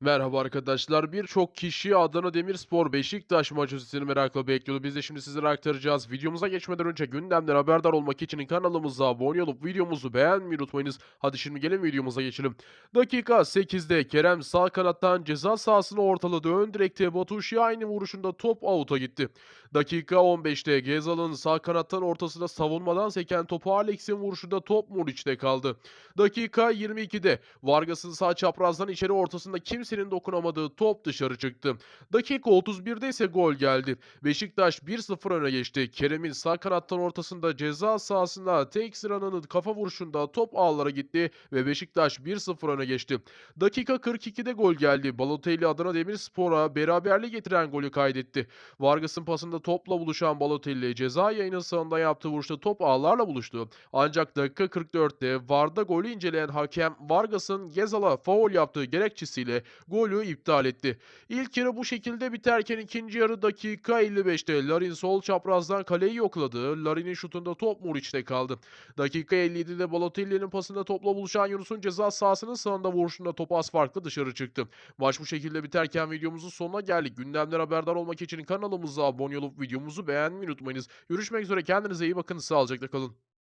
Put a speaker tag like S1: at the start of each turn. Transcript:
S1: Merhaba arkadaşlar. Birçok kişi Adana Demirspor Beşiktaş maç özetini merakla bekliyordu. Biz de şimdi sizlere aktaracağız. Videomuza geçmeden önce gündemden haberdar olmak için kanalımıza abone olup videomuzu beğenmeyi unutmayınız. Hadi şimdi gelin videomuza geçelim. Dakika 8'de Kerem sağ kanattan ceza sahasını ortaladı. Ön direkte Batu Şahin'in vuruşunda top out'a gitti. Dakika 15'te Gezal'ın sağ kanattan ortasına savunmadan seken topu Alex'in vuruşunda top Muriç'te kaldı. Dakika 22'de Vargas'ın sağ çaprazdan içeri ortasında kimsenin dokunamadığı top dışarı çıktı. Dakika 31'de ise gol geldi. Beşiktaş 1-0 öne geçti. Kerem'in sağ kanattan ortasında ceza sahasında tek sıranın kafa vuruşunda top ağlara gitti ve Beşiktaş 1-0 öne geçti. Dakika 42'de gol geldi. Balotelli Adana Demirspor'a beraberliği getiren golü kaydetti. Vargas'ın pasında topla buluşan Balotelli ceza yayını sağında yaptığı vuruşta top ağlarla buluştu. Ancak dakika 44'te VAR'da golü inceleyen hakem Vargas'ın Gezal'a faul yaptığı gerekçesiyle golü iptal etti. İlk yarı bu şekilde biterken ikinci yarı dakika 55'te Larin sol çaprazdan kaleyi yokladı. Larin'in şutunda top Muriç'te kaldı. Dakika 57'de Balotelli'nin pasında topla buluşan Yunus'un ceza sahasının sağında vuruşunda top az farklı dışarı çıktı. Maç bu şekilde biterken videomuzun sonuna geldik. Gündemden haberdar olmak için kanalımıza abone olup videomuzu beğenmeyi unutmayınız. Görüşmek üzere kendinize iyi bakın. Sağlıcakla kalın.